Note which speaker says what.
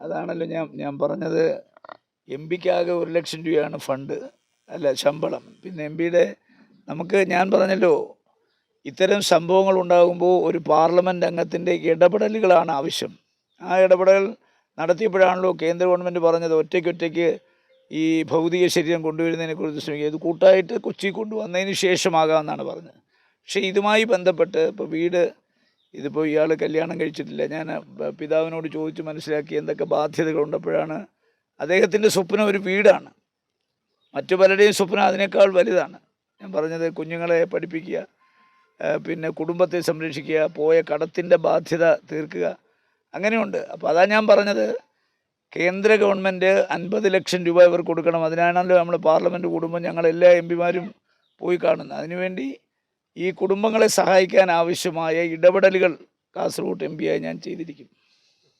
Speaker 1: അതാണല്ലോ ഞാൻ ഞാൻ പറഞ്ഞത്. എം പിക്കാകെ ഒരു ലക്ഷം രൂപയാണ് ഫണ്ട് അല്ല ശമ്പളം. പിന്നെ എം പിയുടെ നമുക്ക് ഞാൻ പറഞ്ഞല്ലോ ഇത്തരം സംഭവങ്ങൾ ഉണ്ടാകുമ്പോൾ ഒരു പാർലമെന്റ് അംഗത്തിന്റെ ഇടപെടലുകളാണ് ആവശ്യം. ആ ഇടപെടൽ നടത്തിയപ്പോഴാണല്ലോ കേന്ദ്ര ഗവൺമെന്റ് പറഞ്ഞത് ഒറ്റയ്ക്കൊറ്റയ്ക്ക് ഈ ഭൗതിക ശരീരം കൊണ്ടുവരുന്നതിനെക്കുറിച്ച് ശ്രമിക്കുക. ഇത് കൂട്ടായിട്ട് കൊച്ചി കൊണ്ടുവന്നതിന് ശേഷമാകാമെന്നാണ് പറഞ്ഞത്. പക്ഷേ ഇതുമായി ബന്ധപ്പെട്ട് ഇപ്പോൾ വീട് ഇതിപ്പോൾ ഇയാൾ കല്യാണം കഴിച്ചിട്ടില്ല. ഞാൻ പിതാവിനോട് ചോദിച്ച് മനസ്സിലാക്കി എന്തൊക്കെ ബാധ്യതകൾ ഉണ്ടപ്പോഴാണ് അദ്ദേഹത്തിന്റെ സ്വപ്നം ഒരു വീടാണ്. മറ്റു പലരുടെയും സ്വപ്നം അതിനേക്കാൾ വലുതാണ്. ഞാൻ പറഞ്ഞത് കുഞ്ഞുങ്ങളെ പഠിപ്പിക്കുക പിന്നെ കുടുംബത്തെ സംരക്ഷിക്കുക പോയ കടത്തിന്റെ ബാധ്യത തീർക്കുക അങ്ങനെയുണ്ട്. അപ്പോൾ അതാ ഞാൻ പറഞ്ഞത് കേന്ദ്ര ഗവൺമെന്റ് അൻപത് ലക്ഷം രൂപ ഇവർ കൊടുക്കണം. അതിനാണല്ലോ നമ്മൾ പാർലമെന്റ് കൂടുമ്പോൾ ഞങ്ങൾ എല്ലാ എം പിമാരും പോയി കാണുന്നത്. അതിനുവേണ്ടി ഈ കുടുംബങ്ങളെ സഹായിക്കാൻ ആവശ്യമായ ഇടപെടലുകൾ കാസർഗോഡ് എം പിയായി ഞാൻ ചെയ്തിരിക്കും.